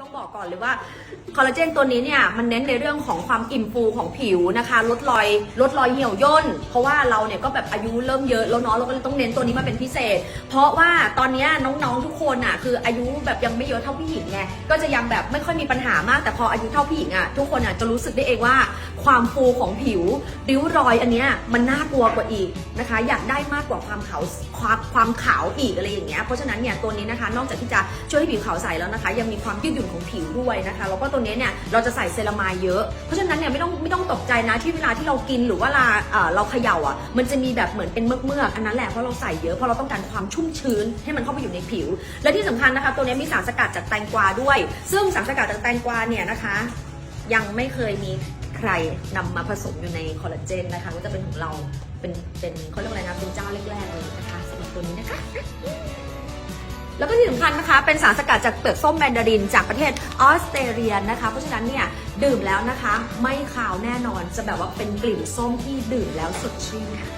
ต้องบอกก่อนเลยว่าคอลลาเจนตัวนี้เนี่ยมันเน้นในเรื่องของความอิ่มฟูของผิวนะคะ ลดรอยลดรอยเหี่ยวย่น เพราะว่าเราเนี่ยก็แบบอายุเริ่มเยอะแล้วเนาะเราก็เลยต้องเน้นตัวนี้มาเป็นพิเศษ เพราะว่าตอนนี้น้องๆทุกคนอะคืออายุแบบยังไม่เยอะเท่าผู้หญิงไงก็จะยังแบบไม่ค่อยมีปัญหามากแต่พออายุเท่าผู้หญิงอะทุกคนอะจะรู้สึกได้เองว่า ความฟูของผิวริ้วรอยอันเนี้ยมันน่ากลัวกว่าอีกนะคะ อยากได้มากกว่าความขาวความความขาวอีกอะไรอย่างเงี้ยเพราะฉะนั้นเนี่ยตัวนี้นะคะ นอกจากที่จะช่วยให้ผิวขาวใสแล้วนะคะ ยังมีความยืดหยุ่นของผิวด้วยนะคะ แล้วก็ตัวนี้เนี่ยเราจะใส่เซรามายเยอะ เพราะฉะนั้นเนี่ยไม่ต้องไม่ต้องตกใจนะที่เวลาที่เรากินหรือว่าเวลาเราเขย่าอะมันจะมีแบบเหมือนเป็นเมือกเมือกๆอันนั้นแหละเพราะเราใส่เยอะเพราะเราต้องการความชุ่มชื้นให้มันเข้าไปอยู่ในผิว และที่สำคัญนะคะ ตัวนี้มีสารสกัดจากแตงกวาด้วย ซึ่งสารสกัดจากแตงกวาเนี่ยนะคะ ยังไม่เคยมีใครนำมาผสมอยู่ในคอลลาเจนนะคะก็จะเป็นของเราเป็นเป็นเขาเรียกอะไรนะเป็นเจ้าแรกๆเลยนะคะสำหรับตัวนี้นะคะ แล้วก็ที่สำคัญนะคะเป็นสารสกัดจากเปลือกส้มแมนดาริน จากประเทศออสเตรเลียนะคะ เพราะฉะนั้นเนี่ยดื่มแล้วนะคะ ไม่ขาวแน่นอนจะแบบว่าเป็นกลิ่นส้มที่ดื่มแล้วสดชื่นค่ะ